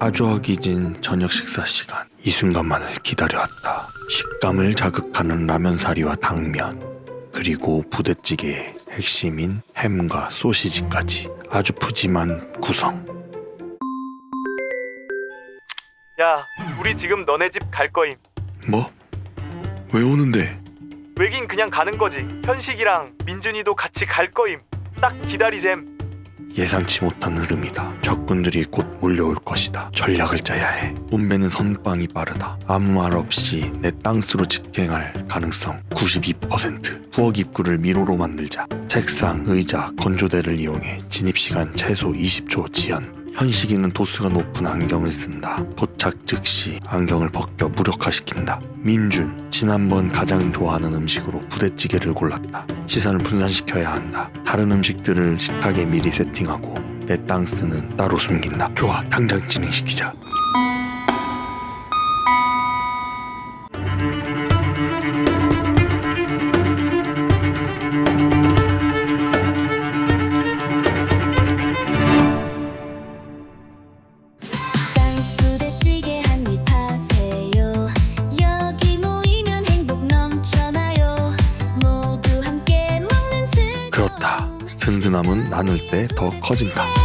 아주 허기진 저녁 식사 시간 이 순간만을 기다려왔다 식감을 자극하는 라면사리와 당면 그리고 부대찌개의 핵심인 햄과 소시지까지 아주 푸짐한 구성 야, 우리 지금 너네 집 갈 거임. 뭐? 왜 오는데? 왜긴 그냥 가는 거지. 현식이랑 민준이도 같이 갈 거임. 딱 기다리셈. 예상치 못한 흐름이다. 적군들이 곧 몰려올 것이다. 전략을 짜야 해. 운배는 선빵이 빠르다. 아무 말 없이 내 땅수로 직행할 가능성 92%. 부엌 입구를 미로로 만들자. 책상, 의자, 건조대를 이용해 진입 시간 최소 20초 지연. 현식이는 도수가 높은 안경을 쓴다. 도착 즉시 안경을 벗겨 무력화시킨다. 민준, 지난번 가장 좋아하는 음식으로 부대찌개를 골랐다. 시선을 분산시켜야 한다. 다른 음식들을 식탁에 미리 세팅하고 내 땅스는 따로 숨긴다. 좋아, 당장 진행시키자. 딴스 든든함은 나눌 때 더 커진다.